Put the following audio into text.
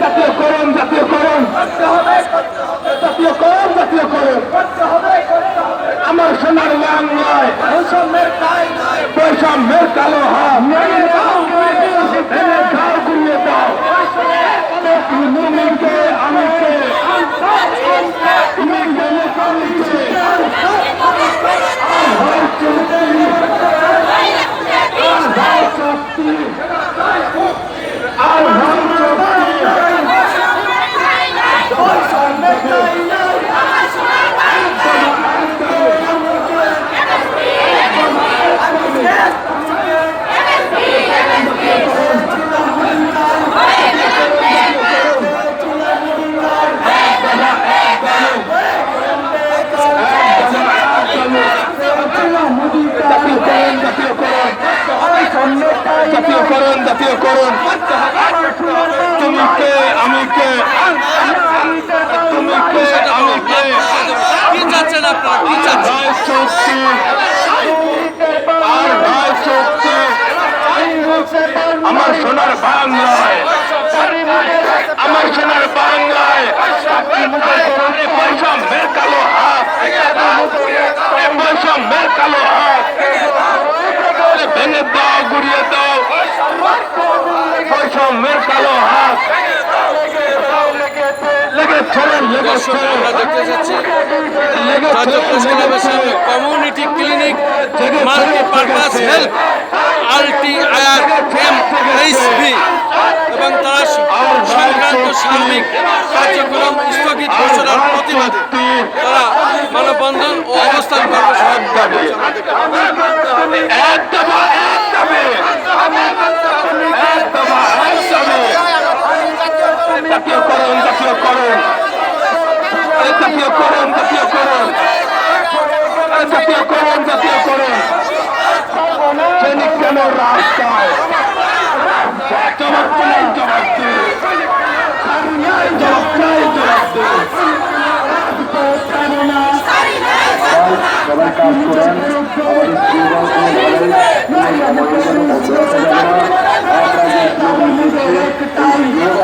জাতীয়করণ জাতীয়করণ জাতীয়করণ জাতীয়করণ আমার সোনার বাংলায় বৈষম্যের কালো হাত ভেঙে দাও ঘুরিয়ে দাও তুমি কে আমি কে তুমি গেলে আমি কে আর ভাই জাতীয়করণ জাতীয়করণ জাতীয়করণ জাতীয়করণ তুমি কে আমি কে তুমি কে আমি কে কি চাচ্ছেন আপনারা কি চাচ্ছেন আমার সোনার বাংলায়, আমার সোনার বাংলায় বৈষম্যের কালো হাত বৈষম্যের কালো হাত। ভেঙে দাও, গুড়িয়ে দাও দর্শক, আমরা দেখতে community clinic multi purpose health RT আয়ার এম এইচবি এবং তারা সংক্রান্ত সার্বিক স্থগিত ঘোষণার প্রতিবাদে তারা মানববন্ধন ও অবস্থান আরে